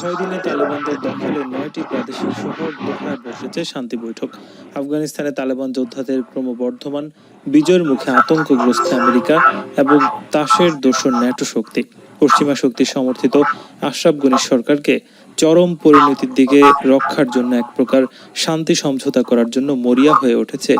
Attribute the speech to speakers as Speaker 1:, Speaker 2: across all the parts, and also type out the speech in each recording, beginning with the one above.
Speaker 1: ছয় দিনে তালেবানদের দখলে নয়টি প্রাদেশিক শহর দোহায় বসেছে শান্তি বৈঠক। আফগানিস্তানে তালেবান যোদ্ধাদের ক্রমবর্ধমান বিজয়ের মুখে আতঙ্কগ্রস্ত আমেরিকা এবং তাসের দোসর ন্যাটো শক্তি। পশ্চিমা শক্তি সমর্থিত আশরাফ গনি সরকারকে চরম পরিণতির দিকে রক্ষার জন্য এক প্রকার শান্তি সমঝোতা করার জন্য মরিয়া হয়ে উঠেছে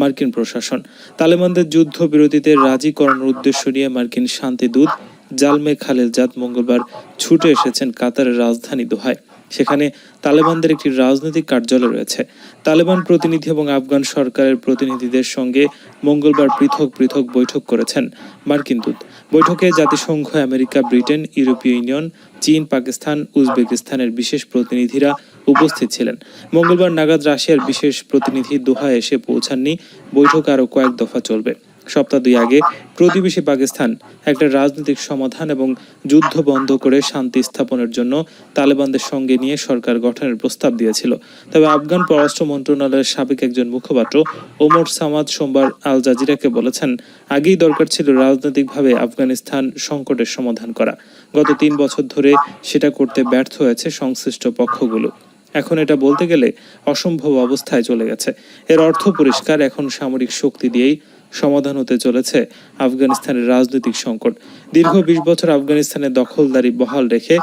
Speaker 1: মার্কিন প্রশাসন। তালেবানদের যুদ্ধ বিরতিতে রাজি করানোর উদ্দেশ্য নিয়ে মার্কিন শান্তি দূত জালমে খালেল জাত মঙ্গলবার ছুটে এসেছেন কাতারের রাজধানী দোহায়। সেখানে তালেবানদের একটি রাজনৈতিক কার্যালয় রয়েছে। তালেবান প্রতিনিধি এবং আফগান সরকারের প্রতিনিধিদের সঙ্গে মঙ্গলবার পৃথক পৃথক বৈঠক করেছেন মার্কিন দূত। বৈঠকে জাতিসংঘ, আমেরিকা, ব্রিটেন, ইউরোপীয় ইউনিয়ন, চীন, পাকিস্তান, উজবেকিস্তানের বিশেষ প্রতিনিধিরা উপস্থিত ছিলেন। মঙ্গলবার নাগাদ রাশিয়ার বিশেষ প্রতিনিধি দোহায় এসে পৌঁছাননি। বৈঠক আরও কয়েক দফা চলবে। সপ্তাহ দুই আগে প্রতিবেশী পাকিস্তান একটা রাজনৈতিক সমাধান এবং যুদ্ধ বন্ধ করে শান্তি স্থাপনের জন্য তালেবানদের সঙ্গে নিয়ে সরকার গঠনের প্রস্তাব দিয়েছিল। তবে আফগান পররাষ্ট্র মন্ত্রণালয়ের সাবেক একজন মুখপাত্র ওমর সামাদ সোমবার আল জাজিরাকে বলেছেন, আগেই দরকার ছিল রাজনৈতিকভাবে আফগানিস্তান সংকটের সমাধান করা। গত তিন বছর ধরে সেটা করতে ব্যর্থ হয়েছে সংশ্লিষ্ট পক্ষগুলো। এখন এটা বলতে গেলে অসম্ভব অবস্থায় চলে গেছে। এর অর্থ পরিষ্কার, এখন সামরিক শক্তি দিয়েই সমাধান হতে চলেছে আফগানিস্তানের রাজনৈতিক সংকট। দীর্ঘ বিশ বছর আফগানিস্তানের দখলদারি বহাল রেখে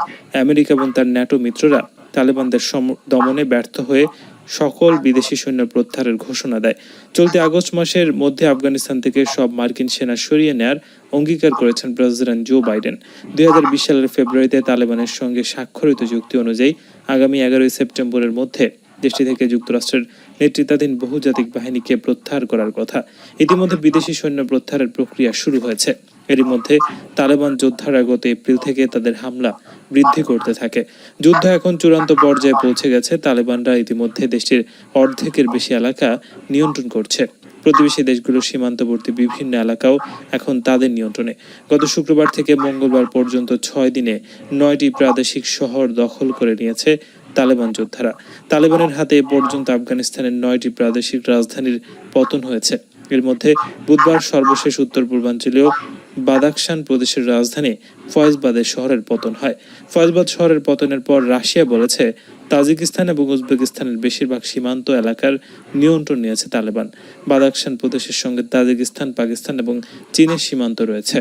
Speaker 1: আমেরিকা এবং তার ন্যাটো মিত্ররা তালেবানদের দমনে ব্যর্থ হয়ে সকল বিদেশি সৈন্য প্রত্যাহারের ঘোষণা দেয়। চলতি আগস্ট মাসের মধ্যে আফগানিস্তান থেকে সব মার্কিন সেনা সরিয়ে নেয়ার অঙ্গীকার করেছেন প্রেসিডেন্ট জো বাইডেন। দুই হাজার বিশ সালের ফেব্রুয়ারিতে তালেবানের সঙ্গে স্বাক্ষরিত চুক্তি অনুযায়ী আগামী এগারোই সেপ্টেম্বরের মধ্যে দেশটি থেকে যুক্তরাষ্ট্রের নেতৃত্বাধীন বহুজাতিক বাহিনীকে প্রত্যাহার করার কথা। ইতিমধ্যে বিদেশি সৈন্য প্রত্যাহারের প্রক্রিয়া শুরু হয়েছে। এরই মধ্যে তালেবান যোদ্ধারা গত এপ্রিল থেকে তাদের হামলা বৃদ্ধি করতে থাকে। যুদ্ধ এখন চূড়ান্ত পর্যায়ে পৌঁছে গেছে। তালেবানরা ইতিমধ্যে দেশটির অর্ধেকের বেশি এলাকা নিয়ন্ত্রণ করছে। প্রতিবেশী দেশগুলোর সীমান্তবর্তী বিভিন্ন এলাকাও এখন তাদের নিয়ন্ত্রণে। গত শুক্রবার থেকে মঙ্গলবার পর্যন্ত ছয় দিনে নয়টি প্রাদেশিক শহর দখল করে নিয়েছে তালেবান যোদ্ধারা। তালেবানের হাতে পর্যন্ত আফগানিস্তানের নয়টি প্রাদেশিক রাজধানীর পতন হয়েছে। এর মধ্যে বুধবার সর্বশেষ উত্তর পূর্বাঞ্চলীয় বাদাকশান প্রদেশের রাজধানী ফয়েজবাদের শহরের পতন হয়। ফয়েজবাদ শহরের পতনের পর রাশিয়া বলেছে, তাজিকিস্তান এবং উজবেকিস্তানের বেশিরভাগ সীমান্ত এলাকার নিয়ন্ত্রণ নিয়েছে তালেবান। বাদাকশান প্রদেশের সঙ্গে তাজিকিস্তান, পাকিস্তান এবং চীনের সীমান্ত রয়েছে।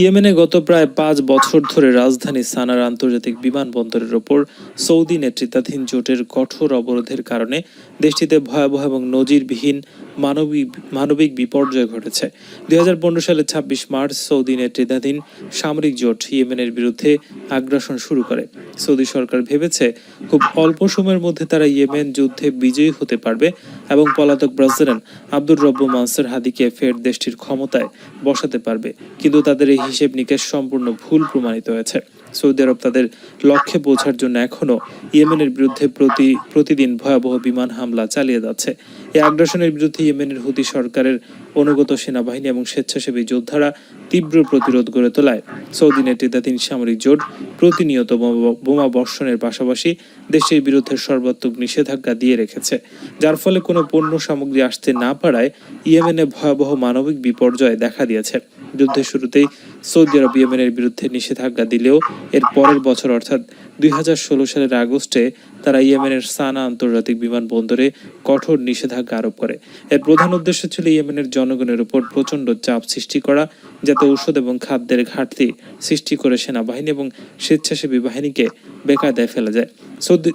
Speaker 1: ইয়েমেনে গত প্রায় পাঁচ বছর ধরে রাজধানী সানার আন্তর্জাতিক বিমানবন্দরের ওপর সৌদি নেতৃত্বাধীন জোটের কঠোর অবরোধের কারণে দেশটিতে ভয়াবহ এবং নজিরবিহীন মানবিক মানবিক বিপর্যয় ঘটেছে। দুই সালের ছাব্বিশ মার্চ সৌদি নেতৃত্বাধীন সামরিক জোট ইয়েমেনের বিরুদ্ধে আগ্রাসন শুরু করে। সৌদি সরকার ভেবেছে, খুব অল্প সময়ের মধ্যে তারা ইয়েমেন যুদ্ধে বিজয়ী হতে পারবে এবং পলাতক প্রেসিডেন্ট আব্দুর রব্বু মানসার হাদিকে ফের দেশটির ক্ষমতায় বসাতে পারবে। কিন্তু তাদের এই হিসেব নিকেশ সম্পূর্ণ ভুল প্রমাণিত হয়েছে। সৌদি আরব তাদের লক্ষ্যে পৌঁছার জন্য এখনও ইয়েমেনের বিরুদ্ধে প্রতি, প্রতিদিন ভয়াবহ বিমান হামলা চালিয়ে যাচ্ছে। এই আগ্রাসনের বিরুদ্ধে ইয়েমেনের হুতি সরকারের অনুগত সেনাবাহিনী এবং স্বেচ্ছাসেবী যোদ্ধারা তীব্র প্রতিরোধ গড়ে তোলায়। সৌদি নেতৃত্বাধীন সামরিক জোট, প্রতিনিয়ত বোমা- বর্ষণের পাশাপাশি দেশের বিরুদ্ধে সর্বাত্মক নিষেধাজ্ঞা দিয়ে রেখেছে। যার ফলে কোনো পণ্য সামগ্রী আসতে না পারায় ইয়েমেনে ভয়াবহ মানবিক বিপর্যয় দেখা দিয়েছে। যুদ্ধের শুরুতেই সৌদি আরব ইয়েমেনের বিরুদ্ধে নিষেধাজ্ঞা দিলেও এর পরের বছর, অর্থাৎ দুই হাজার ষোলো সালের আগস্টে, তারা ইয়েমেনের সানা আন্তর্জাতিক বিমানবন্দরে কঠোর নিষেধাজ্ঞা আরোপ করে। এর প্রধান উদ্দেশ্য ছিল ইয়েমেনের জনগণের উপর প্রচণ্ড চাপ সৃষ্টি করা যাতে ঔষধ এবং খাদ্যের ঘাটতি সৃষ্টি করে সেনাবাহিনী এবং স্বেচ্ছাসেবী বাহিনীকে বেকায়দায় ফেলা যায়।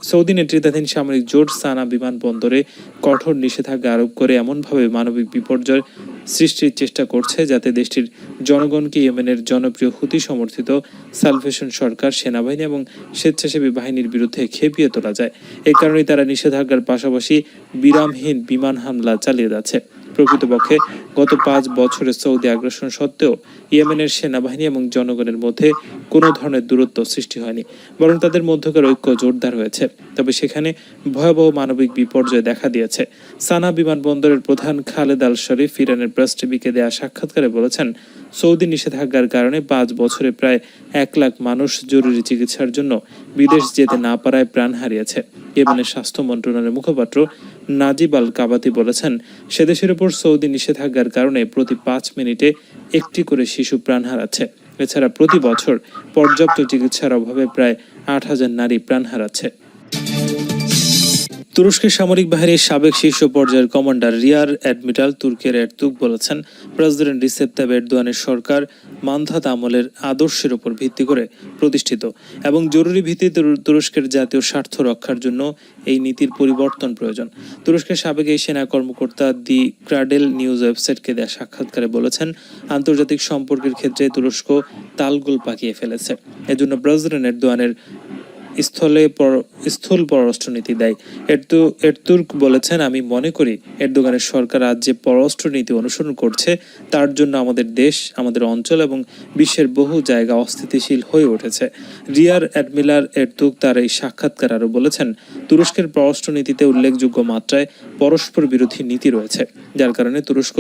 Speaker 1: সৌদি নেতৃত্বাধীন সামরিক জোট সানা বিমানবন্দরে কঠোর নিষেধাজ্ঞা আরোপ করে এমনভাবে মানবিক বিপর্যয় সৃষ্টির চেষ্টা করছে, যাতে দেশটির জনগণকে ইয়েমেনের জনপ্রিয় হুতি সমর্থিত সালভেশন সরকার, সেনাবাহিনী এবং স্বেচ্ছাসেবী বাহিনীর বিরুদ্ধে খেপিয়ে তোলা যায়। এই কারণেই তারা নিষেধাজ্ঞার পাশাপাশি বিরামহীন বিমান হামলা চালিয়ে যাচ্ছে। প্রকৃতপক্ষে গত পাঁচ বছরের সৌদি আগ্রাসন সত্ত্বেও ইয়েমেনের সেনাবাহিনী এবং জনগণের মধ্যে কোনো ধরনের দূরত্ব সৃষ্টি হয়নি, বরং তাদের মধ্যকার ঐক্য জোরদার হয়েছে। তবে সেখানে ভয়াবহ মানবিক বিপর্যয় দেখা দিয়েছে। সানা বিমানবন্দরের প্রধান খালেদ আল শরীফ ইরানের প্রেস টিভিকে দেওয়া সাক্ষাৎকারে বলেছেন, সৌদি নিষেধাজ্ঞার কারণে পাঁচ বছরে প্রায় এক লাখ মানুষ জরুরি চিকিৎসার জন্য বিদেশ যেতে না পারায় প্রাণ হারিয়েছে। ইয়েমেনের স্বাস্থ্য মন্ত্রণালয়ের মুখপাত্র নাজিব আল কাবাতি বলেছেন সেদেশের উপর সৌদি নিষেধাজ্ঞার কারণে প্রতি পাঁচ মিনিটে একটি করে শিশু প্রাণ হারাচ্ছে। এছাড়া প্রতি বছর পর্যাপ্ত চিকিৎসার অভাবে প্রায় আট হাজার নারী প্রাণ হারাচ্ছে। তুরস্কের সামরিক বাহিনীর সাবেক শীর্ষ পর্যায়ের কমান্ডার রিয়ার অ্যাডমিরাল তুর্কের এরতুক বলেছেন, প্রেসিডেন্ট রিসেপ তাইপ এরদোয়ানের সরকার মান্ধাত আমলের আদর্শের উপর ভিত্তি করে প্রতিষ্ঠিত এবং জরুরি ভিত্তিতে তুরস্কের জাতীয় স্বার্থ রক্ষার জন্য এই নীতির পরিবর্তন প্রয়োজন। তুরস্কের সাবেক এই সেনা কর্মকর্তা দি ক্রাডেল নিউজ ওয়েবসাইটকে দেয়া সাক্ষাৎকারে বলেছেন, আন্তর্জাতিক সম্পর্কের ক্ষেত্রে তুরস্ক তালগোল পাকিয়ে ফেলেছে। এজন্য প্রেসিডেন্ট এরদোয়ানের স্থলে স্থূল পররাষ্ট্রনীতি দেয়। এরতু এরতুর্ক বলেছেন, আমি মনে করি এরদোগানের সরকার আজ যে পররাষ্ট্রনীতি অনুসরণ করছে, তার জন্য আমাদের দেশ, আমাদের অঞ্চল এবং বিশ্বের বহু জায়গা অস্থিতিশীল হয়ে উঠেছে। রিয়ার অ্যাডমিলার এরতুক তার এই সাক্ষাৎকার আরও বলেছেন, তুরস্কের পররাষ্ট্রনীতিতে উল্লেখযোগ্য মাত্রায় পরস্পর বিরোধী নীতি রয়েছে, যার কারণে তুরস্ক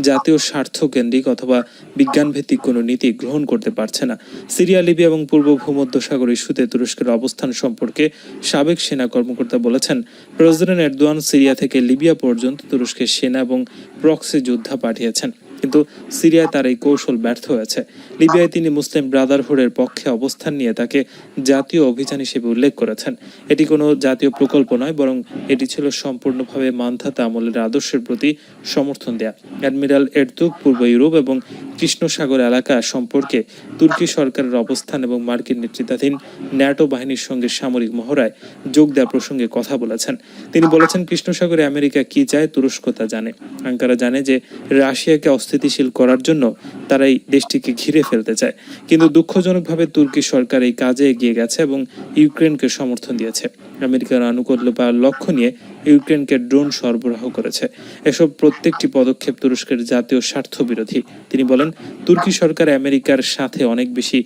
Speaker 1: জাতীয় স্বার্থ কেন্দ্রিক অথবা বিজ্ঞানভিত্তিক কোনো নীতি গ্রহণ করতে পারছে না। সিরিয়া, লিবিয়া এবং পূর্ব ভূমধ্যসাগর ইস্যুতে তুরস্কের অবস্থান সম্পর্কে সাবেক সেনা কর্মকর্তা বলেছেন, প্রেসিডেন্ট এরদোয়ান সিরিয়া থেকে লিবিয়া পর্যন্ত তুরস্কের সেনা এবং প্রক্সি যোদ্ধা পাঠিয়েছেন। কিন্তু সিরিয়ায় তার এই কৌশল ব্যর্থ হয়েছে। লিবিয়ায় তিনি মুসলিম ব্রাদারহুডের পক্ষে অবস্থান নিয়ে তাকে জাতীয় অভিযান হিসেবে উল্লেখ করেছেন। এটি কোনো জাতীয় প্রকল্প নয়, বরং এটি ছিল সম্পূর্ণভাবে মান্ধাতা আমলের আদর্শের প্রতি সমর্থন দেয়া। অ্যাডমিরাল এরতুক পূর্ব ইউরোপ এবং কৃষ্ণ সাগর এলাকা সম্পর্কে তুর্কি সরকারের অবস্থান এবং মার্কিন নেতৃত্বাধীন ন্যাটো বাহিনীর সঙ্গে সামরিক মহড়ায় যোগ দেওয়া প্রসঙ্গে কথা বলেছেন। তিনি বলেছেন কৃষ্ণ সাগরে আমেরিকা কি চায় তুরস্ক তা জানে। আঙ্কারা জানে যে রাশিয়াকে অস্থিতিশীল করার জন্য তারা এই দেশটিকে ঘিরে ফেলতে চায়। কিন্তু দুঃখজনকভাবে তুর্কি সরকার এই কাজে এগিয়ে গেছে এবং ইউক্রেনকে সমর্থন দিয়েছে। আমেরিকার আনুকূল্য পাওয়ার লক্ষ্য নিয়ে ইউক্রেনকে ড্রোন সরবরাহ করেছে। এসব প্রত্যেকটি পদক্ষেপ তুরস্কের জাতীয় স্বার্থ বিরোধী তিনি বলেন, তুর্কি সরকার আমেরিকার সাথে অনেক বেশি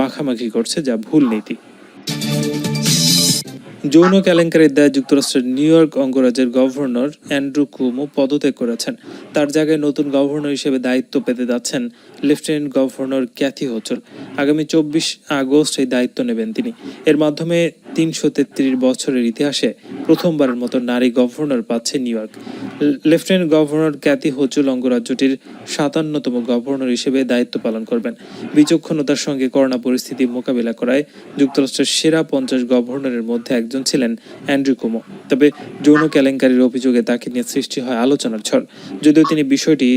Speaker 1: মাখামাখি করছে যা ভুল নীতি। যৌন কেলেঙ্কারির দায় যুক্তরাষ্ট্রের নিউ ইয়র্ক অঙ্গরাজ্যের গভর্নর অ্যান্ড্রু কুমো পদত্যাগ করেছেন। তার জায়গায় নতুন গভর্নর হিসেবে দায়িত্ব পেতে যাচ্ছেন লেফটেন্যান্ট গভর্নর ক্যাথি হোচল। আগামী চব্বিশ আগস্ট এই দায়িত্ব নেবেন তিনি। এর মাধ্যমে তিনশো তেত্রিশ বছরের ইতিহাসে প্রথমবারের মতো নারী গভর্নর পাচ্ছে New York. Lieutenant governor Kathy Hochul অঙ্গরাজ্যটির সাতান্নতম গভর্নর হিসেবে দায়িত্ব পালন করবেন। বিচক্ষণতার সঙ্গে করোনা পরিস্থিতি মোকাবিলা করায় যুক্তরাষ্ট্রের সেরা পঞ্চাশ গভর্নরের মধ্যে একজন ছিলেন অ্যান্ড্রু কুমো। তবে যৌন কেলেঙ্কারির অভিযোগে তাকে নিয়ে সৃষ্টি হয় আলোচনার ঝড়, যদিও তিনি বিষয়টি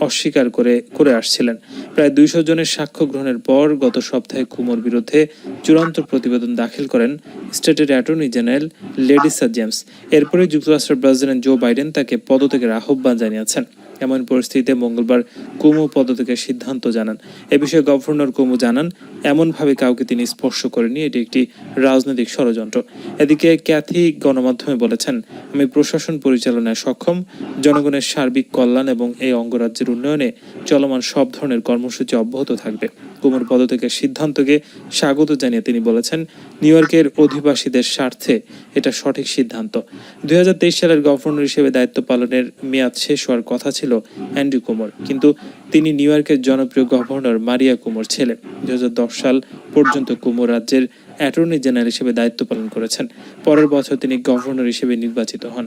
Speaker 1: অস্বীকার করে করে আসছিলেন। প্রায় দুইশো জনের সাক্ষ্য গ্রহণের পর গত সপ্তাহে কুমোর বিরুদ্ধে চূড়ান্ত প্রতিবেদন দাখিল করেন স্টেটের অ্যাটর্নি জেনারেল লেডিসা জেমস। এরপরে যুক্তরাষ্ট্রের প্রেসিডেন্ট জো বাইডেন তাকে পদত্যাগের আহ্বান জানিয়েছেন। এমন পরিস্থিতিতে মঙ্গলবার কুমু পদত্যাগের সিদ্ধান্ত জানান। এ বিষয়ে গভর্নর কুমু জানান, এমনভাবে কাউকে তিনি স্পর্শ করেনি এটি একটি রাজনৈতিক ষড়যন্ত্র। এদিকে ক্যাথি গণমাধ্যমে বলেছেন, আমি প্রশাসন পরিচালনায় সক্ষম, জনগণের সার্বিক কল্যাণ এবং এই অঙ্গরাজ্যের উন্নয়নে চলমান সব ধরনের কর্মসূচি অব্যাহত থাকবে। কুমুর পদত্যাগের সিদ্ধান্তকে স্বাগত জানিয়ে তিনি বলেছেন, নিউ ইয়র্কের অধিবাসীদের স্বার্থে এটা সঠিক সিদ্ধান্ত। দুই সালের গভর্নর হিসেবে দায়িত্ব পালনের মেয়াদ শেষ হওয়ার কথা ছিল অ্যান্ড্রু কুমোর। কিন্তু তিনি নিউ ইয়র্কের জনপ্রিয় গভর্নর মারিয়া কুমোর ছেলে দুই সাল পর্যন্ত কুমোর রাজ্যের অ্যাটর্নি জেনারেল হিসেবে দায়িত্ব পালন করেছেন। পরের বছর তিনি গভর্নর হিসেবে নির্বাচিত হন।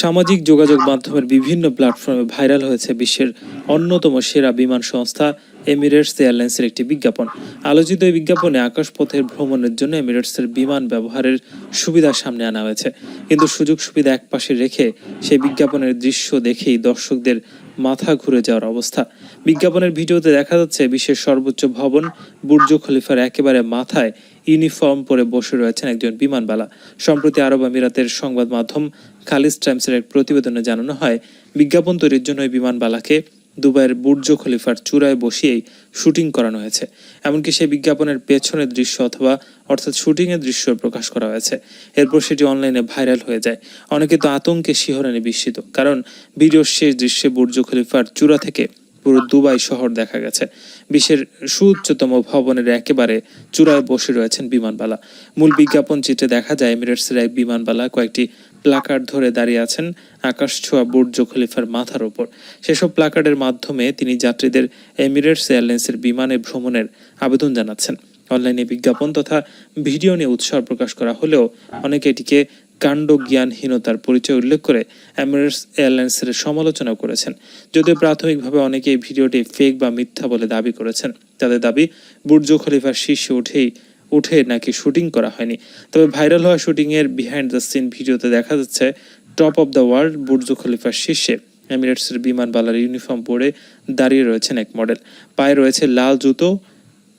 Speaker 1: সামাজিক যোগাযোগ মাধ্যমের বিভিন্ন প্ল্যাটফর্মে ভাইরাল হয়েছে বিশ্বের অন্যতম সেরা বিমান সংস্থা এমিরেটস এয়ারলাইন্সের একটি বিজ্ঞাপন। আলোচিত এই বিজ্ঞাপনে আকাশপথের ভ্রমণের জন্য এমিরেটসের বিমান ব্যবহারের সুবিধা সামনে আনা হয়েছে। কিন্তু সুযোগ সুবিধা একপাশে রেখে সেই বিজ্ঞাপনের দৃশ্য দেখেই দর্শকদের মাথা ঘুরে যাওয়ার অবস্থা। বিজ্ঞাপনের ভিডিওতে দেখা যাচ্ছে, বিশ্বের সর্বোচ্চ ভবন, বুর্জ খলিফার একেবারে মাথায় ইউনিফর্ম পরে বসে রয়েছেন একজন বিমানবালা। সম্প্রতি আরব আমিরাতের সংবাদ মাধ্যম খালিজ টাইমসের এক প্রতিবেদনে জানানো হয়, বিজ্ঞাপন তৈরির জন্য ওই বিমানবালাকে দুবাইয়ের বুর্জ খলিফার চূড়ায় বসিয়েই শুটিং করানো হয়েছে। এমনকি সেই বিজ্ঞাপনের পেছনের দৃশ্য অথবা অর্থাৎ শুটিংয়ের দৃশ্য প্রকাশ করা হয়েছে। এরপর সেটি অনলাইনে ভাইরাল হয়ে যায়। অনেকে তো আতঙ্কে শিহরণে বিস্মিত, কারণ ভিডিওর শেষ দৃশ্যে বুর্জ খলিফার চূড়া থেকে পুরো দুবাই শহর দেখা গেছে। বিশ্বের সুউচ্চতম ভবনের একেবারে চূড়ায় বসে রয়েছেন বিমানবালা। মূল বিজ্ঞাপন চিত্রে দেখা যায়, এমিরেটসের এক বিমানবালা কয়েকটি প্লাকার্ড ধরে দাঁড়িয়ে আছেন আকাশ ছোঁয়া বুর্জ খলিফার মাথার ওপর সেসব প্লাকার্ডের মাধ্যমে তিনি যাত্রীদের এমিরেটস এয়ারলাইন্সের বিমানে ভ্রমণের আবেদন জানাচ্ছেন। অনলাইনে বিজ্ঞাপন তথা ভিডিও নিয়ে উৎসাহ প্রকাশ করা হলেও অনেকে এটিকে কাণ্ড জ্ঞানহীনতার পরিচয় উল্লেখ করে এমিরেটস এয়ারলাইন্সের সমালোচনা করেছেন। যদিও প্রাথমিকভাবে অনেকে এই ভিডিওটি ফেক বা মিথ্যা বলে দাবি করেছেন। তাদের দাবি বুর্জ খলিফার শীর্ষে উঠেই উঠে নাকি শুটিং করা হয়নি। তবে ভাইরাল হওয়া শুটিংয়ের বিহাইন্ড দ্য সিন ভিডিওতে দেখা যাচ্ছে top of the world Burj খলিফার শীর্ষে এমিরেটসের বিমানবালার ইউনিফর্ম পরে দাঁড়িয়ে রয়েছেন এক মডেল পায়ে রয়েছে লাল জুতো,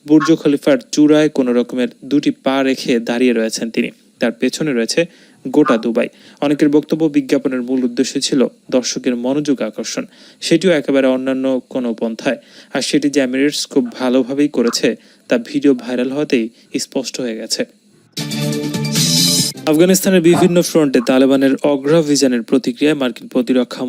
Speaker 1: বুর্জ খলিফার চূড়ায় কোনো রকমের দুটি পা রেখে দাঁড়িয়ে রয়েছেন তিনি। তার পেছনে রয়েছে গোটা দুবাই। অনেকের বক্তব্য বিজ্ঞাপনের মূল উদ্দেশ্য ছিল দর্শকের মনোযোগ আকর্ষণ। সেটিও একেবারে অন্যান্য কোনো পন্থায়। আর সেটি যে এমিরেটস খুব ভালোভাবেই করেছে তা ভিডিও ভাইরাল হতেই স্পষ্ট হয়ে গেছে। আফগানিস্তানের বিভিন্ন ফ্রন্টে তালেবানের অগ্রাভিযানের প্রতিক্রিয়ায় মার্কিন প্রতিরক্ষা